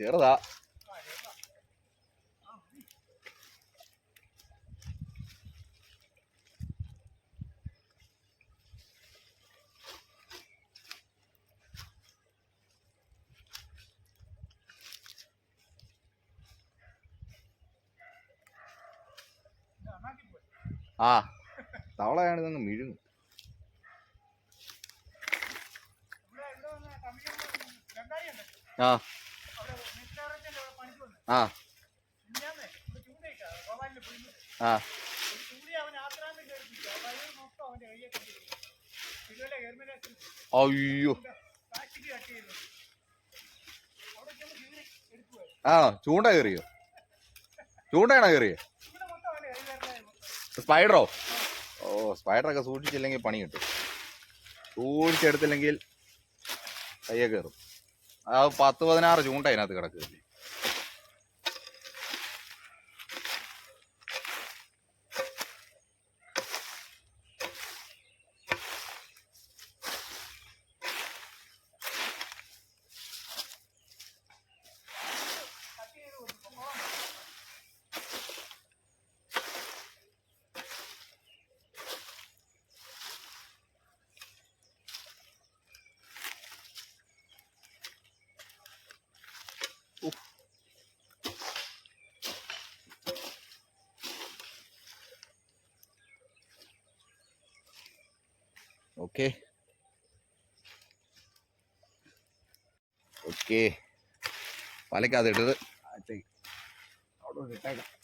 ചെറുതാ. ആ തവളയാണ് ഇതങ്ങ് മിഴുങ്ങും. ആ. ചൂണ്ട കയറിയോ ചൂണ്ടയാണോ കയറിയോ സ്പൈഡറോ? ഓ സ്പൈഡറൊക്കെ സൂക്ഷിച്ചില്ലെങ്കിൽ പണി കിട്ടും. സൂക്ഷിച്ചെടുത്തില്ലെങ്കിൽ കയ്യെ കയറും. ആ പത്ത് പതിനാറ് ചൂണ്ട അതിനകത്ത് കിടക്കില്ലേ ഓക്കെ. ഓക്കെ. വലയ്ക്കകത്ത് ഇട്ടത്. അവിടെ ഇട്ടേക്കാം.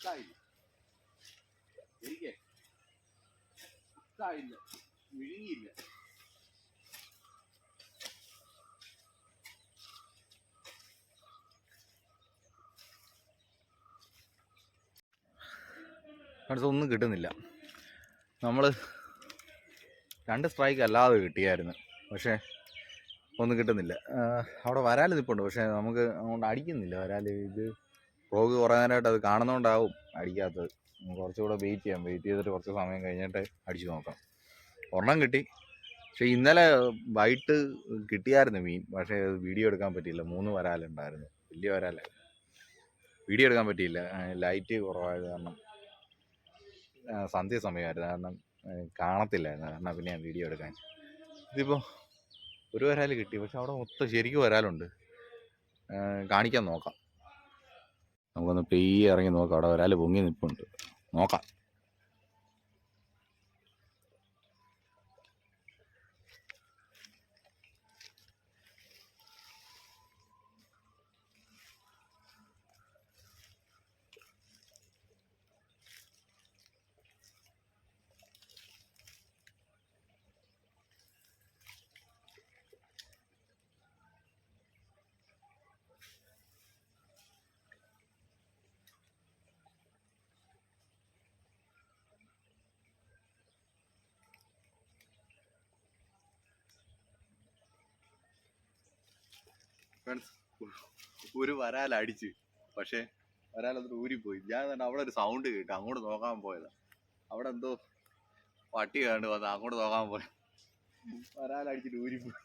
മുക്കായില്ല എനിക്ക് മുക്കായില്ല വിഴുങ്ങിയില്ല അടുത്തൊന്നും കിട്ടുന്നില്ല. നമ്മൾ രണ്ട് സ്ട്രൈക്ക് അല്ലാതെ കിട്ടിയായിരുന്നു. പക്ഷേ ഒന്നും കിട്ടുന്നില്ല. അവിടെ വരാൽ നിൽപ്പുണ്ട് പക്ഷേ നമുക്ക് അങ്ങോട്ട് അടിക്കുന്നില്ല. വരാൽ ഇത് ഫ്രോഗ് കുറേ നേരമായിട്ട് അത് കാണുന്നതുകൊണ്ടാവും അടിക്കാത്തത്. കുറച്ചുകൂടെ വെയിറ്റ് ചെയ്യാം. വെയിറ്റ് ചെയ്തിട്ട് കുറച്ച് സമയം കഴിഞ്ഞിട്ട് അടിച്ചു നോക്കാം. ഒരെണ്ണം കിട്ടി. പക്ഷെ ഇന്നലെ വൈകിട്ട് കിട്ടിയായിരുന്നു മീൻ. പക്ഷേ വീഡിയോ എടുക്കാൻ പറ്റിയില്ല. മൂന്ന് വരാലുണ്ടായിരുന്നു വലിയ വരാല. വീഡിയോ എടുക്കാൻ പറ്റിയില്ല. ലൈറ്റ് കുറവായത് കാരണം സന്ധ്യ സമയമായിരുന്നു. കാരണം കാണത്തില്ലായിരുന്നു. കാരണം പിന്നെ ഞാൻ വീഡിയോ എടുക്കാൻ. ഇതിപ്പോൾ ഒരു വരാൽ കിട്ടി. പക്ഷെ അവിടെ മൊത്തം ശരിക്കും വരാലുണ്ട്. കാണിക്കാൻ നോക്കാം. നമുക്കൊന്ന് പെയ്യെ ഇറങ്ങി നോക്കാം. അവിടെ ഒരാൾ പൊങ്ങി നിൽപ്പുണ്ട് നോക്കാം. ഫ്രണ്ട്സ് ഒരു വരാൽ അടിച്ച്. പക്ഷേ വരാൽ അത് ഊരിപ്പോയി. ഞാൻ തന്നെ അവിടെ ഒരു സൗണ്ട് കേട്ടു അങ്ങോട്ട് നോക്കാൻ പോയതാ. അവിടെ എന്തോ പട്ടി കണ്ട് വന്ന് അങ്ങോട്ട് നോക്കാൻ പോയ. വരാൽ അടിച്ചിട്ട് ഊരിപ്പോയി.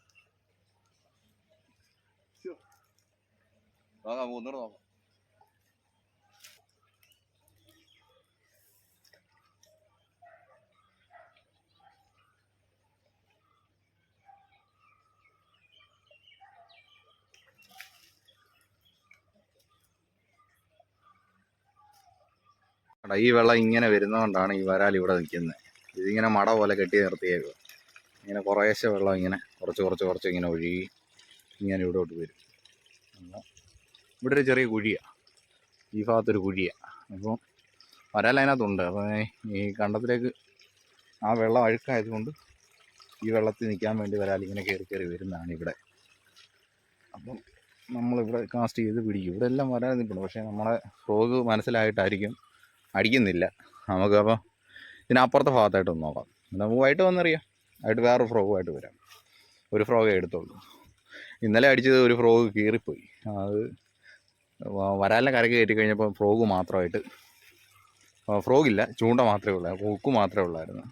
നോക്കാം ഒന്നുകൂടെ നോക്കാം. എടാ, ഈ വെള്ളം ഇങ്ങനെ വരുന്നതുകൊണ്ടാണ് ഈ വരാൽ ഇവിടെ നിൽക്കുന്നത്. ഇതിങ്ങനെ മട പോലെ കെട്ടി നിർത്തിയേക്കുക ഇങ്ങനെ കുറേശ്ശെ വെള്ളം ഇങ്ങനെ കുറച്ച് കുറച്ച് കുറച്ച് ഇങ്ങനെ ഒഴുകി ഇങ്ങനെ ഇവിടോട്ട് വരും. ഇവിടെ ഒരു ചെറിയ കുഴിയാണ് ഈ ഭാഗത്തൊരു കുഴിയാണ് അപ്പോൾ വരാൽ അതിനകത്തുണ്ട്. അപ്പോൾ ഈ കണ്ടത്തിലേക്ക് ആ വെള്ളം അഴുക്കായതുകൊണ്ട് ഈ വെള്ളത്തിൽ നിൽക്കാൻ വേണ്ടി വരാൽ ഇങ്ങനെ കയറി കയറി വരുന്നതാണ് ഇവിടെ. അപ്പം നമ്മളിവിടെ കാസ്റ്റ് ചെയ്ത് പിടിക്കും. ഇവിടെ എല്ലാം വരാൻ നിൽക്കുന്നു പക്ഷേ നമ്മളെ ഫ്രോഗ് മനസ്സിലായിട്ടായിരിക്കും അടിക്കുന്നില്ല. നമുക്കപ്പോൾ ഇതിനപ്പുറത്തെ ഭാഗത്തായിട്ടൊന്ന് നോക്കാം. നമുക്ക് വൈകിട്ട് വന്നറിയാം. ആയിട്ട് വേറൊരു ഫ്രോഗുമായിട്ട് വരാം. ഒരു ഫ്രോഗേ എടുത്തുള്ളൂ. ഇന്നലെ അടിച്ചത് ഒരു ഫ്രോഗ് കീറിപ്പോയി. അത് വരാലിനെ കരക്ക് കയറ്റി കഴിഞ്ഞപ്പോൾ ഫ്രോഗ് മാത്രമായിട്ട് ഫ്രോഗില്ല ചൂണ്ട മാത്രമേ ഉള്ളൂ. ഹുക്ക് മാത്രമേ ഉള്ളായിരുന്നു.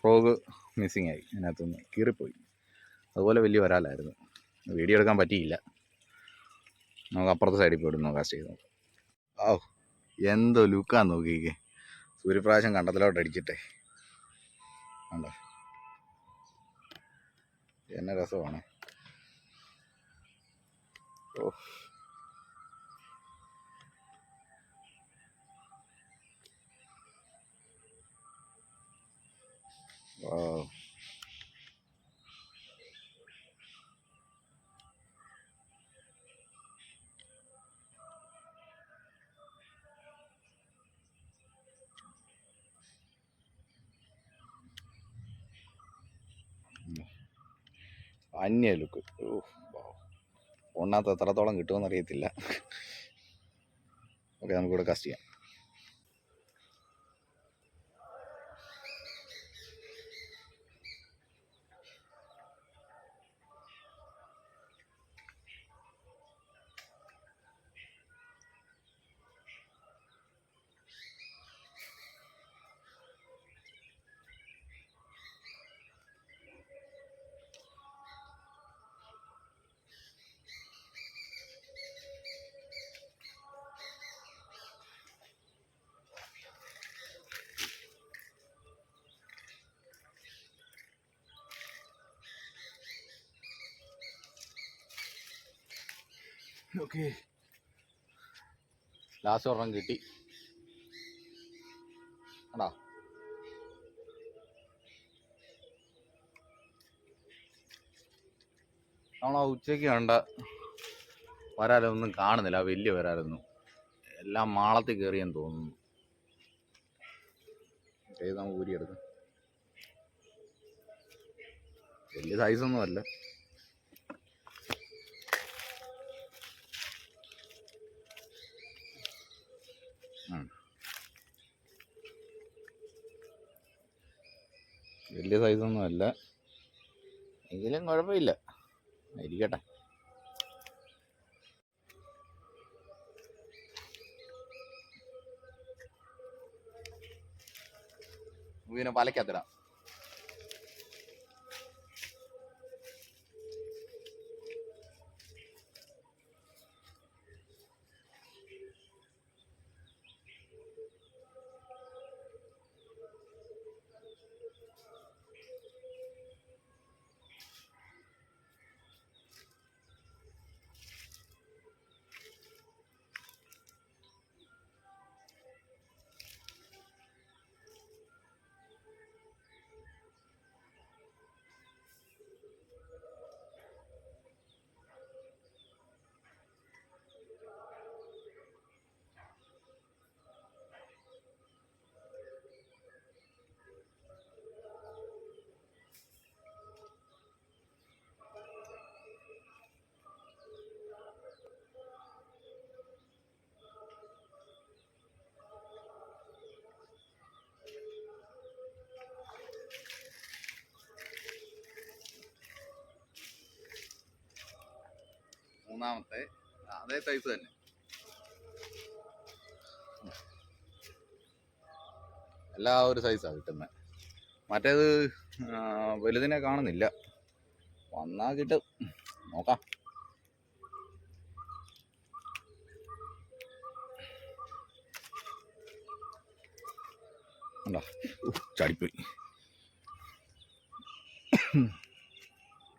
ഫ്രോഗ് മിസ്സിങ് ആയി. അതിനകത്തുനിന്ന് കീറിപ്പോയി. അതുപോലെ വലിയ വരാലായിരുന്നു. വീഡിയോ എടുക്കാൻ പറ്റിയില്ല. നമുക്ക് അപ്പുറത്തെ സൈഡിൽ പോയിട്ട് നോക്കാം. ചെയ്ത് ഓ എന്തോ ലുക്കാന്ന് നോക്കിക്കേ. സൂര്യപ്രകാശം കണ്ടത്തിലോട്ട് അടിച്ചിട്ടെ. കണ്ടോ? എന്നെ രസമാണ്. ഓ. വാവ്. അന്യ ലുക്ക് ഒന്നാമത്തെ എത്രത്തോളം കിട്ടുമെന്ന് അറിയത്തില്ല. ഓക്കെ നമുക്കിവിടെ കാസ്റ്റ് ചെയ്യാം. ഓക്കെ. ലാസ്റ്റ് ഒരെണ്ണം കിട്ടി. ആടാ നമ്മൾ ഉച്ചയ്ക്ക് കണ്ട വരാലൊന്നും കാണുന്നില്ല. വലിയ വരാലൊന്നും എല്ലാം മാളത്തിൽ കയറിയെന്ന് തോന്നുന്നു. ഏത് നമുക്ക് ഊരിയെടുക്കാം. വലിയ സൈസൊന്നും അല്ല. വലിയ സൈസൊന്നും അല്ല. എങ്കിലും കുഴപ്പമില്ല. ഇരിക്കട്ടെ. ഇതിനെ വലക്കത്തിടാം മൂന്നാമത്തെ അതേ സൈസ് തന്നെ. എല്ലാ ഒരു സൈസാണ് കിട്ടുന്നത് മറ്റേത് വലുതിനെ കാണുന്നില്ല. വന്നാ കിട്ടും. നോക്കാം. ഉണ്ടോ? ചാടിപ്പോയി.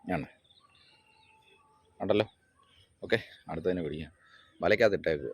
ഞാൻ ഉണ്ടല്ലോ ഓക്കെ അടുത്തതിനെ പിടിക്കാം. വലയ്ക്കകത്ത് ഇട്ടേക്കുക